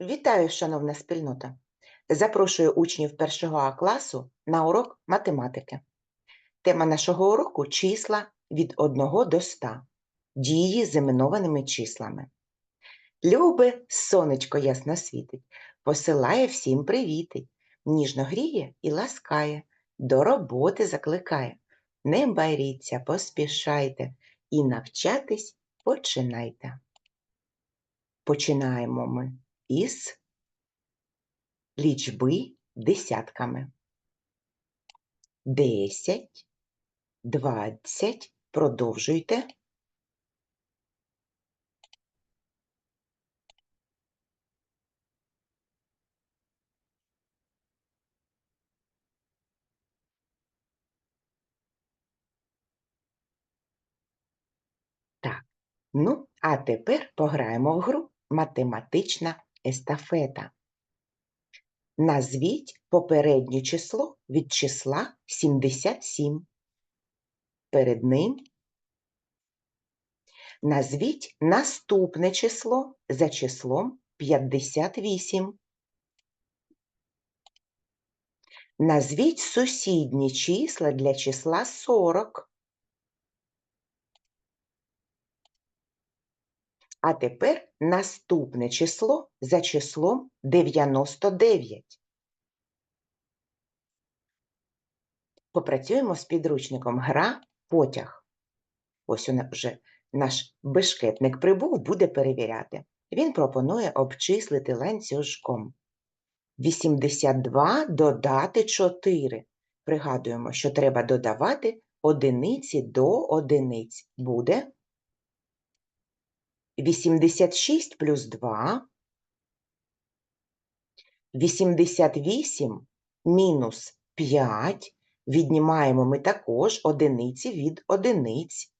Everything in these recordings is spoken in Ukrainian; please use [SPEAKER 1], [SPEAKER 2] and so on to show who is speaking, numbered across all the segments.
[SPEAKER 1] Вітаю, шановна спільнота! Запрошую учнів першого А класу на урок математики. Тема нашого уроку числа від 1 до 100. Дії з іменованими числами. Любе сонечко ясно світить, посилає всім привіти, ніжно гріє і ласкає, до роботи закликає. Не байріться, поспішайте і навчатись починайте. Починаємо ми із лічби десятками. Десять, двадцять, продовжуйте. Так, ну, а тепер пограємо в гру математична естафета. Назвіть попереднє число від числа 77. Перед ним назвіть наступне число за числом 58. Назвіть сусідні числа для числа 40. А тепер наступне число за числом 99. Попрацюємо з підручником гра потяг. Ось вже наш бешкетник прибув, буде перевіряти. Він пропонує обчислити ланцюжком. 82 додати 4. Пригадуємо, що треба додавати одиниці до одиниць. Буде 86 плюс 2, 88 мінус 5, віднімаємо ми також одиниці від одиниць.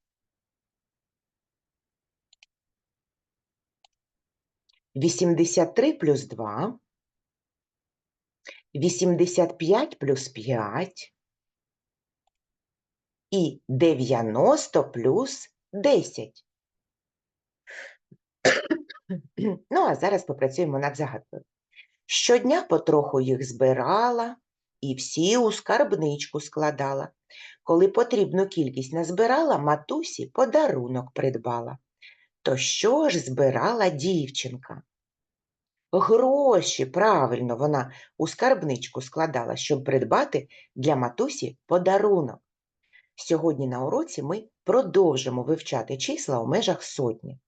[SPEAKER 1] Вісімдесят три плюс два, вісімдесят п'ять плюс п'ять і дев'яносто плюс десять. Ну, а зараз попрацюємо над загадкою. Щодня потроху їх збирала і всі у скарбничку складала. Коли потрібну кількість назбирала, матусі подарунок придбала. То що ж збирала дівчинка? Гроші, правильно, вона у скарбничку складала, щоб придбати для матусі подарунок. Сьогодні на уроці ми продовжимо вивчати числа у межах сотні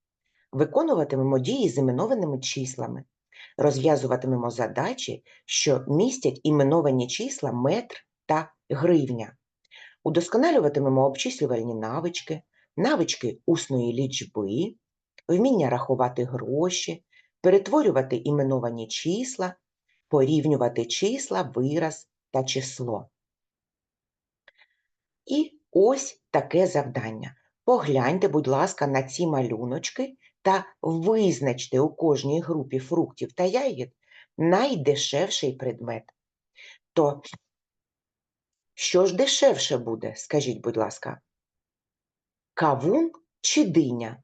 [SPEAKER 1] виконуватимемо дії з іменованими числами, розв'язуватимемо задачі, що містять іменовані числа метр та гривня, удосконалюватимемо обчислювальні навички, навички усної лічби, вміння рахувати гроші, перетворювати іменовані числа, порівнювати числа, вираз та число. І ось таке завдання. Погляньте, будь ласка, на ці малюночки та визначте у кожній групі фруктів та ягід найдешевший предмет. То що ж дешевше буде, скажіть, будь ласка, кавун чи диня?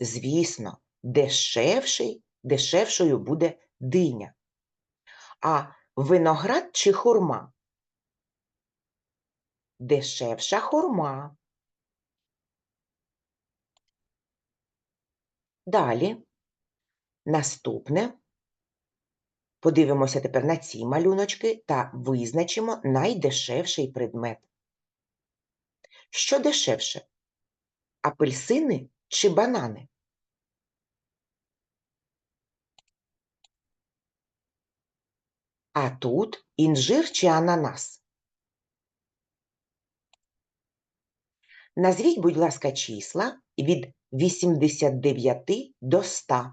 [SPEAKER 1] Звісно, дешевший, дешевшою буде диня. А виноград чи хурма? Дешевша хурма. Далі, наступне, подивимося тепер на ці малюночки та визначимо найдешевший предмет. Що дешевше? Апельсини чи банани? А тут інжир чи ананас? Назвіть, будь ласка, числа від 89 до 100.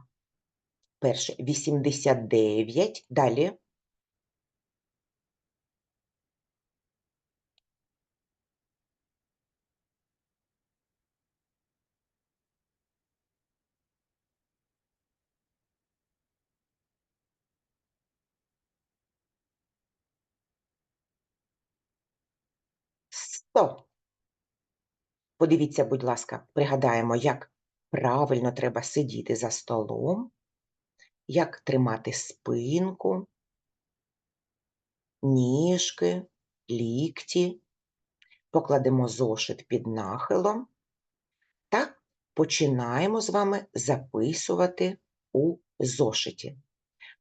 [SPEAKER 1] Перше 89, далі. Сто. Подивіться, будь ласка, пригадаємо, як Правильно треба сидіти за столом, як тримати спинку, ніжки, лікті. Покладемо зошит під нахилом та починаємо з вами записувати у зошиті.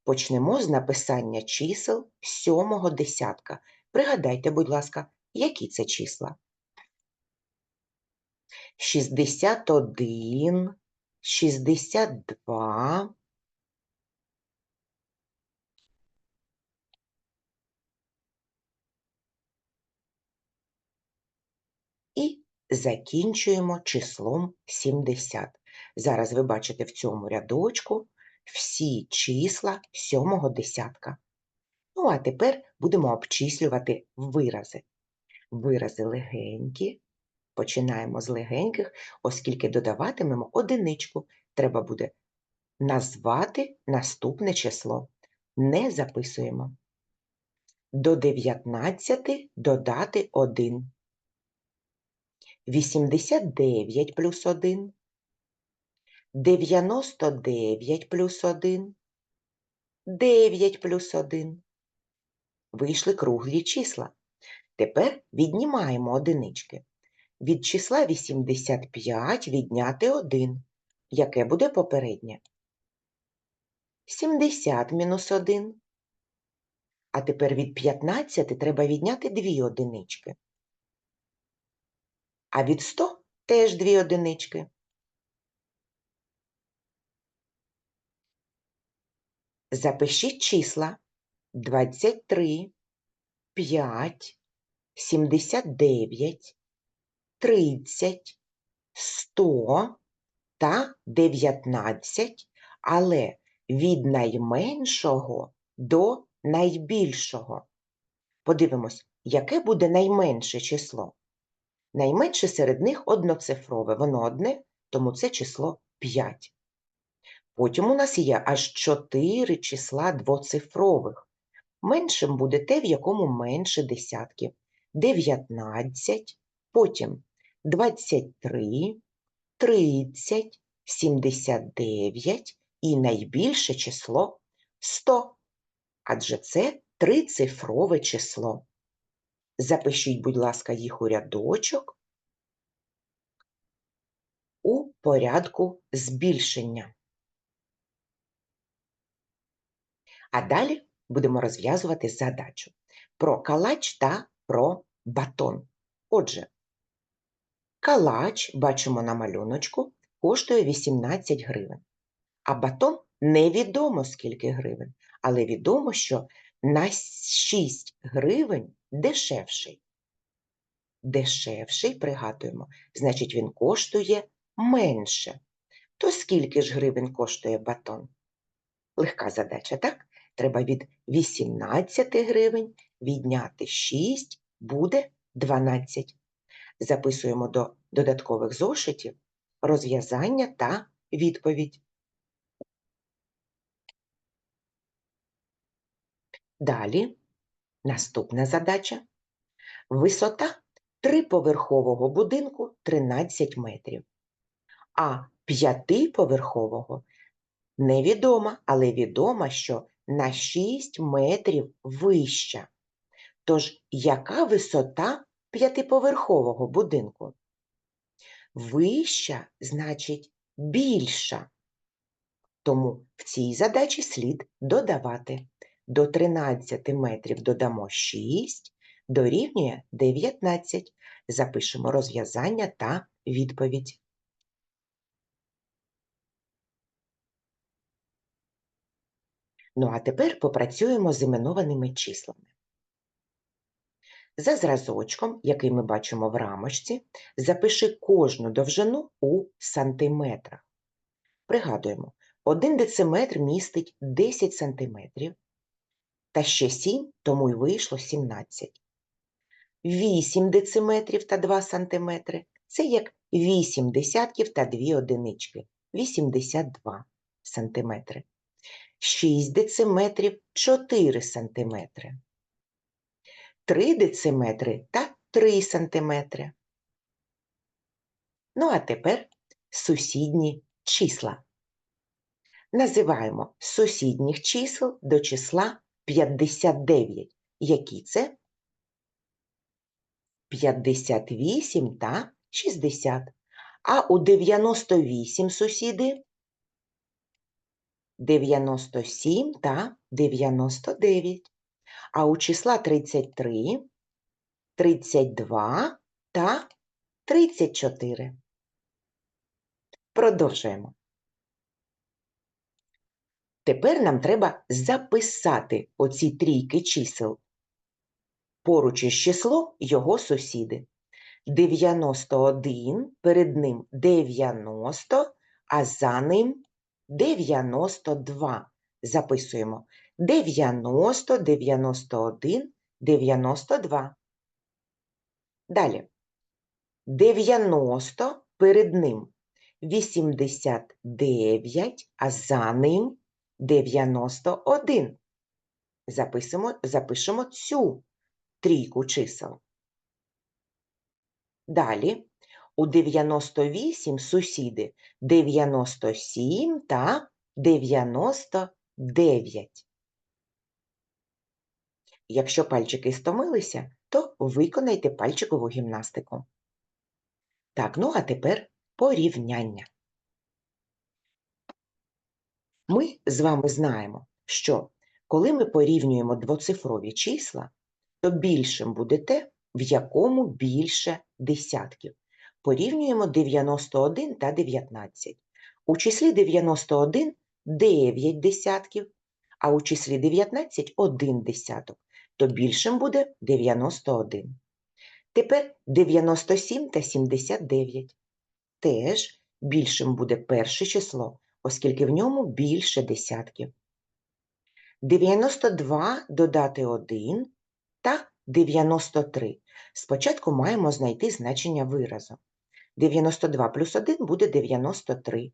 [SPEAKER 1] Почнемо з написання чисел сьомого десятка. Пригадайте, будь ласка, які це числа? 61, 62, і закінчуємо числом 70. Зараз ви бачите в цьому рядочку всі числа сьомого десятка. Ну, а тепер будемо обчислювати вирази. Вирази легенькі. Починаємо з легеньких, оскільки додаватимемо одиничку. Треба буде назвати наступне число. Не записуємо. До 19 додати 1. 89 плюс 1. 99 плюс 1. 9 плюс 1. Вийшли круглі числа. Тепер віднімаємо одинички. Від числа 85 відняти 1. Яке буде попереднє? 70 мінус 1. А тепер від 15 треба відняти 2 одинички. А від 100 теж 2 одинички. Запишіть числа 23, 5, 79, 30, 100 та 19, але від найменшого до найбільшого. Подивимось, яке буде найменше число. Найменше серед них одноцифрове, воно одне, тому це число 5. Потім у нас є аж 4 числа двоцифрових. Меншим буде те, в якому менше десятків. 19, потім 23, 30, 79 і найбільше число 100. Адже це трицифрове число. Запишіть, будь ласка, їх у рядочок у порядку збільшення. А далі будемо розв'язувати задачу про калач та про батон. Отже, калач, бачимо на малюночку, коштує 18 гривень, а батон невідомо скільки гривень, але відомо, що на 6 гривень дешевший. Дешевший, пригадуємо, значить він коштує менше. То скільки ж гривень коштує батон? Легка задача, так? Треба від 18 гривень відняти 6, буде 12. Записуємо до додаткових зошитів розв'язання та відповідь. Далі наступна задача. Висота триповерхового будинку 13 метрів, а п'ятиповерхового невідома, але відома, що на 6 метрів вища. Тож, яка висота п'ятиповерхового будинку? Вища значить більша. Тому в цій задачі слід додавати. До 13 метрів додамо 6, дорівнює 19. Запишемо розв'язання та відповідь. Ну а тепер попрацюємо з іменованими числами. За зразочком, який ми бачимо в рамочці, запиши кожну довжину у сантиметрах. Пригадуємо, 1 дециметр містить 10 сантиметрів, та ще 7, тому й вийшло 17. 8 дециметрів та 2 сантиметри – це як 8 десятків та 2 одинички – 82 сантиметри. 6 дециметрів 4 сантиметри. 3 дециметри та 3 сантиметри. Ну, а тепер сусідні числа. Називаємо сусідніх чисел до числа 59. Які це? 58 та 60. А у 98 сусіди 97 та 99. А у числа 33 32 та 34. Продовжуємо. Тепер нам треба записати оці трійки чисел. Поруч із числом його сусіди. 91, перед ним 90, а за ним 92. Записуємо 90, 91, 92. Далі. 90 перед ним 89, а за ним 91. Записуємо, запишемо цю трійку чисел. Далі у 98 сусіди 97 та 99. Якщо пальчики стомилися, то виконайте пальчикову гімнастику. Так, ну а тепер порівняння. Ми з вами знаємо, що коли ми порівнюємо двоцифрові числа, то більшим буде те, в якому більше десятків. Порівнюємо 91 та 19. У числі 91 9 десятків, а у числі 19 1 десяток, то більшим буде 91. Тепер 97 та 79. Теж більшим буде перше число, оскільки в ньому більше десятків. 92 додати 1 та 93. Спочатку маємо знайти значення виразу. 92 плюс 1 буде 93.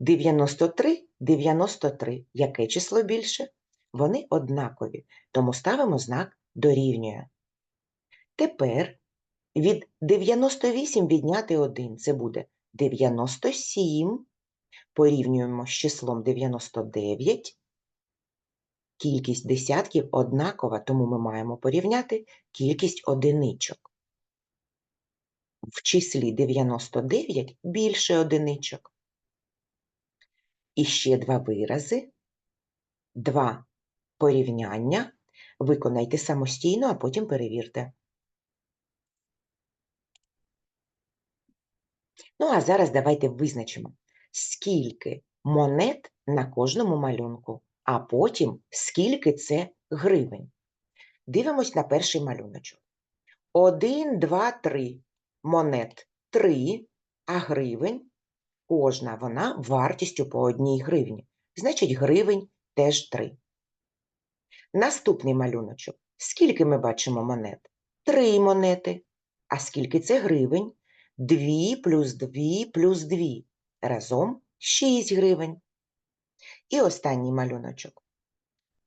[SPEAKER 1] 93 – 93. Яке число більше? Вони однакові, тому ставимо знак дорівнює. Тепер від 98 відняти 1 – це буде 97. Порівнюємо з числом 99. Кількість десятків однакова, тому ми маємо порівняти кількість одиничок. В числі 99 більше одиничок. І ще два вирази, два порівняння. Виконайте самостійно, а потім перевірте. Ну, а зараз давайте визначимо, скільки монет на кожному малюнку, а потім скільки це гривень. Дивимось на перший малюночок. 1, 2, 3 монет 3, а гривень кожна вона вартістю по одній гривні. Значить, гривень теж 3. Наступний малюночок. Скільки ми бачимо монет? 3 монети. А скільки це гривень? 2 плюс 2 плюс 2. Разом 6 гривень. І останній малюночок.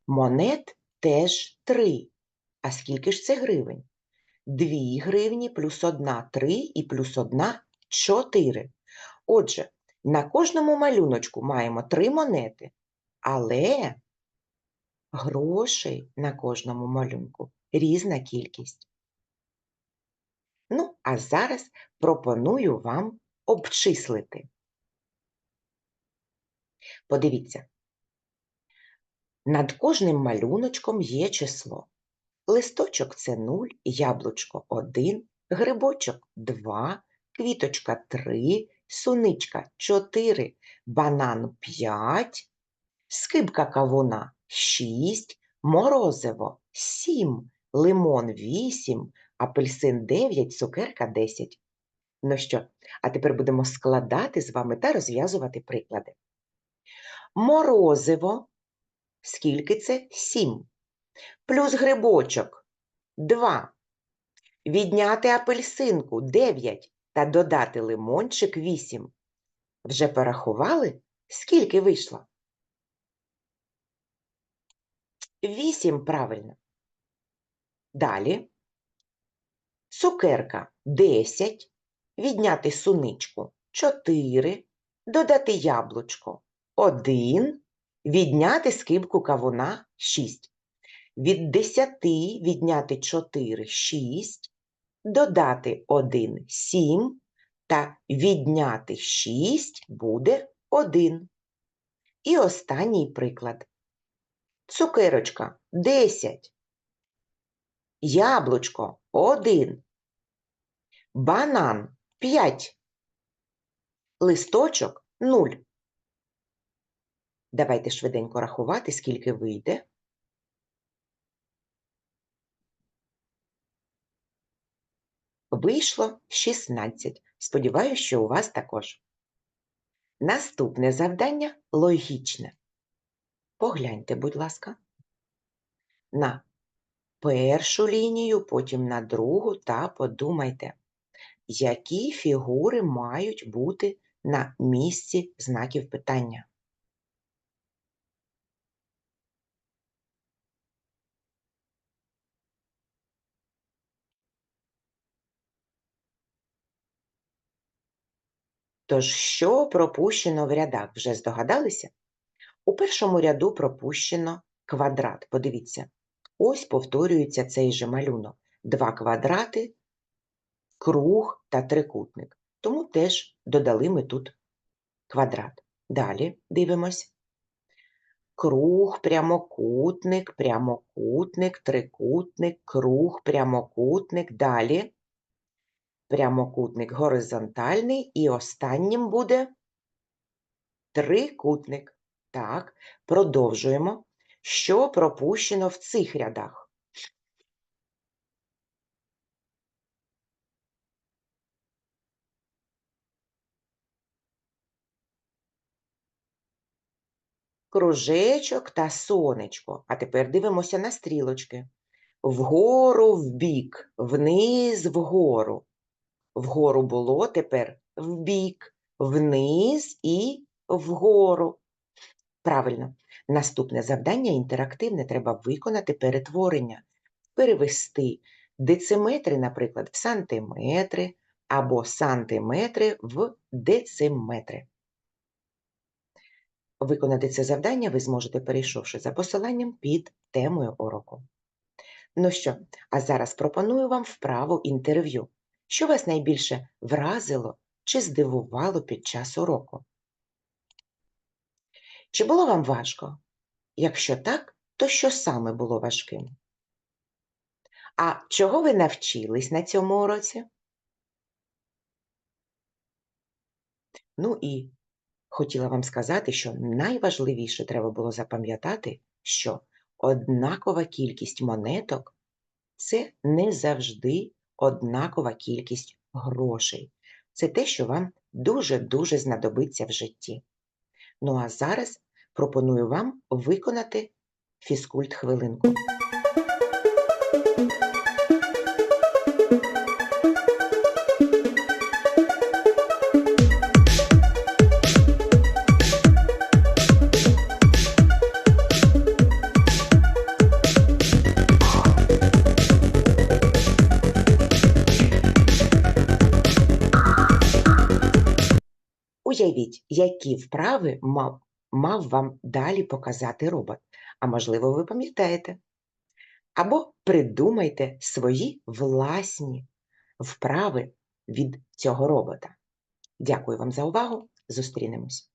[SPEAKER 1] Монет теж 3. А скільки ж це гривень? 2 гривні плюс 1 – 3 і плюс 1 – 4. Отже, на кожному малюночку маємо 3 монети, але грошей на кожному малюнку різна кількість. Ну, а зараз пропоную вам обчислити. Подивіться, над кожним малюночком є число. Листочок це 0, яблучко 1, грибочок 2, квіточка 3, суничка 4, банан 5, скибка кавуна 6, морозиво 7, лимон 8, апельсин 9, цукерка 10. Ну що, а тепер будемо складати з вами та розв'язувати приклади. Морозиво, скільки це? 7. Плюс грибочок 2. Відняти апельсинку 9 та додати лимончик 8. Вже порахували, скільки вийшло? 8 правильно. Далі. Цукерка 10. Відняти суничку 4, додати яблучко 1, відняти скибку кавуна 6. Від 10 відняти 4 6, додати 1 7 та відняти 6 буде 1. І останній приклад. Цукерочка 10. Яблучко 1. Банан 5. Листочок 0. Давайте швиденько рахувати, скільки вийде. Вийшло 16. Сподіваюсь, що у вас також. Наступне завдання логічне. Погляньте, будь ласка, на першу лінію, потім на другу та подумайте, які фігури мають бути на місці знаків питання. Тож, що пропущено в рядах, вже здогадалися? У першому ряду пропущено квадрат. Подивіться, ось повторюється цей же малюнок. Два квадрати, круг та трикутник. Тому теж додали ми тут квадрат. Далі дивимось. Круг, прямокутник, прямокутник, трикутник, круг, прямокутник. Далі прямокутник горизонтальний і останнім буде трикутник. Так, продовжуємо. Що пропущено в цих рядах? Кружечок та сонечко. А тепер дивимося на стрілочки. Вгору вбік, вниз вгору. Вгору було тепер вбік, вниз і вгору. Правильно. Наступне завдання інтерактивне треба виконати перетворення, перевести дециметри, наприклад, в сантиметри або сантиметри в дециметри. Виконати це завдання ви зможете, перейшовши за посиланням під темою уроку. Ну що, а зараз пропоную вам вправу інтерв'ю. Що вас найбільше вразило чи здивувало під час уроку? Чи було вам важко? Якщо так, то що саме було важким? А чого ви навчились на цьому уроці? Ну і хотіла вам сказати, що найважливіше треба було запам'ятати, що однакова кількість монеток це не завжди однакова кількість грошей. Це те, що вам дуже-дуже знадобиться в житті. Ну а зараз пропоную вам виконати фізкульт хвилинку. Уявіть, які вправи мав, мав вам далі показати робот, а можливо, ви пам'ятаєте. Або придумайте свої власні вправи від цього робота. Дякую вам за увагу. Зустрінемось!